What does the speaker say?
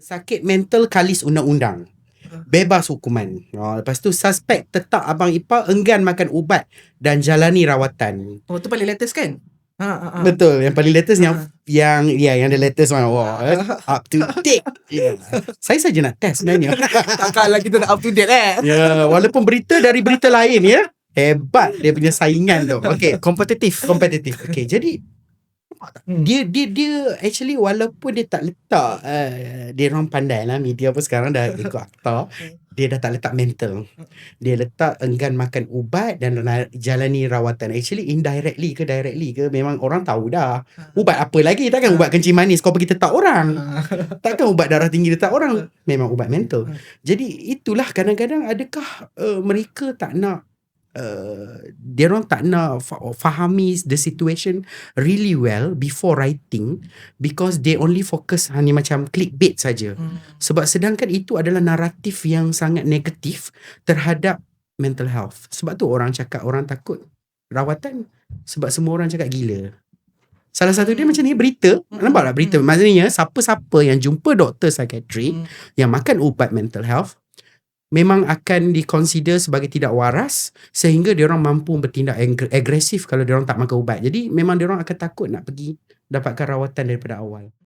Sakit mental kalis undang-undang. Bebas hukuman. Oh, lepas tu suspek tetap abang ipar enggan makan ubat dan jalani rawatan. Oh tu paling latest kan? Ha, ha, ha. Betul. Yang paling latest yang Ah. yang ya yang the latest one. Wah, eh, up to date. Yeah. Saya saja nak test sebenarnya. Takkanlah kita nak up to date eh. ya, walaupun berita dari berita lain ya. Hebat dia punya saingan tu. Okey. Kompetitif. kompetitif. Okay, jadi. Dia dia dia actually walaupun dia tak letak uh, dia orang pandai lah media apa sekarang dah ikut akta dia dah tak letak mental. Dia letak enggan makan ubat dan jalani rawatan. Actually indirectly ke directly ke memang orang tahu dah. Ubat apa lagi? Takkan ubat kencing manis? Kau pergi tetap orang. Takkan ubat darah tinggi tetap orang? Memang ubat mental. Jadi itulah kadang-kadang adakah uh, mereka tak nak uh, dia orang tak nak fa- fahami the situation really well before writing because they only focus hanya macam clickbait saja Hmm. sebab sedangkan itu adalah naratif yang sangat negatif terhadap mental health sebab tu orang cakap orang takut rawatan sebab semua orang cakap gila Salah satu dia Hmm. macam ni berita. Hmm. Nampak tak berita? Hmm. Maksudnya siapa-siapa yang jumpa doktor psikiatrik Hmm. yang makan ubat mental health memang akan dikonsider sebagai tidak waras sehingga dia orang mampu bertindak ag- agresif kalau dia orang tak makan ubat. Jadi memang dia orang akan takut nak pergi dapatkan rawatan daripada awal.